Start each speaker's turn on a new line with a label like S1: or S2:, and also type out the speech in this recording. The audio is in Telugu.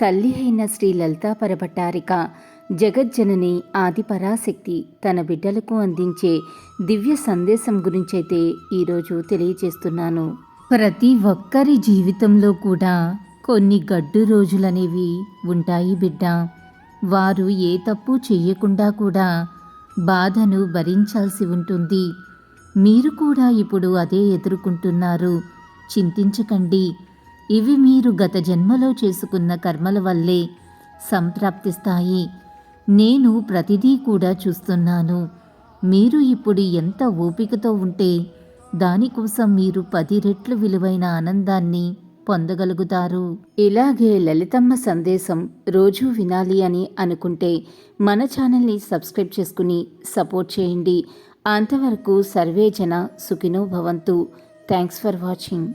S1: తల్లి అయిన శ్రీ లలితా పరభట్టారిక. జగజ్జనని ఆది పరాశక్తి తన బిడ్డలకు అందించే దివ్య సందేశం గురించైతే ఈరోజు తెలియజేస్తున్నాను. ప్రతి ఒక్కరి జీవితంలో కూడా కొన్ని గడ్డు రోజులనేవి ఉంటాయి బిడ్డ. వారు ఏ తప్పు చెయ్యకుండా కూడా బాధను భరించాల్సి ఉంటుంది. మీరు కూడా ఇప్పుడు అదే ఎదుర్కొంటున్నారు. చింతించకండి. ఇవి మీరు గత జన్మలో చేసుకున్న కర్మల వల్లే సంప్రాప్తిస్తాయి. నేను ప్రతిదీ కూడా చూస్తున్నాను. మీరు ఇప్పుడు ఎంత ఓపికతో ఉంటే దానికోసం మీరు పది రెట్లు విలువైన ఆనందాన్ని పొందగలుగుతారు. ఇలాగే లలితమ్మ సందేశం రోజూ వినాలి అని అనుకుంటే మన ఛానల్ని సబ్స్క్రైబ్ చేసుకుని సపోర్ట్ చేయండి. అంతవరకు సర్వే జన సుఖినో భవంతు. Thanks for watching.